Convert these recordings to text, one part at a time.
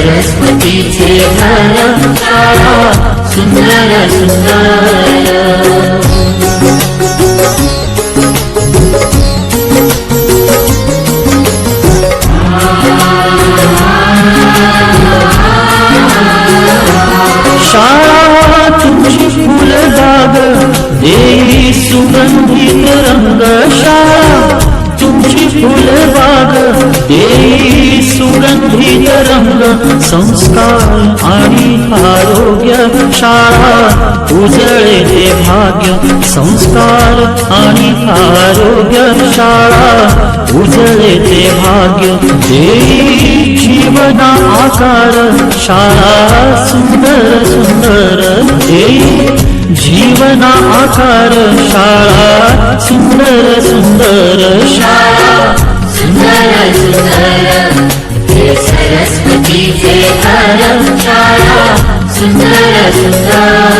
सरस्वतीचे घर शाळा सुंदर सुंदर शाळा तुमची फुलबाग देवी सुगंधित रंग शाळा तुमची फुलबाग देई सुगंधित रंग संस्कार आणि आरोग्य शाळा उजळे ते भाग्य संस्कार आणि आरोग्य शाळा उजळे ते भाग्य देई जीवना आकार शाळा सुंदर सुंदर देई जीवना आकार शाळा सुंदर सुंदर शाळा सुंदर सुंदर हे सरस्वतीचे घर शाळा सुंदर सुंदर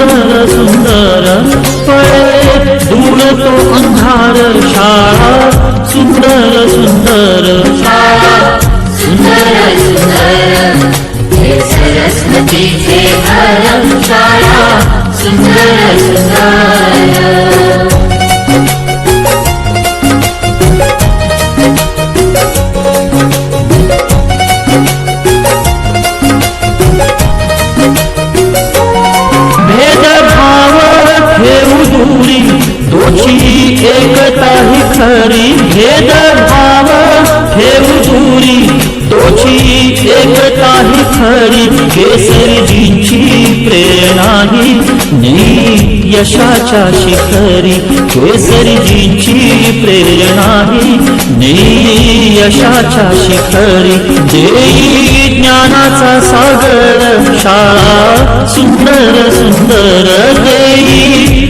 सुंदर सुंदर पळे दूर तो अंधार शाळा सुंदर सुंदर शाळा. सुंदर सुंदर सरस्वतीचे शाळा. सुंदर सुंदर. दोषी एकता ही खरी भेदभाव ठेवू दूरी तोची एकता ही खरी केसरीजींची प्रेरणा ही नी यशाच्या शिखरी केसरीजींची प्रेरणा ही नी यशाच्या शिखरी देई ज्ञानाचा सागर शाळा सुंदर सुंदर देई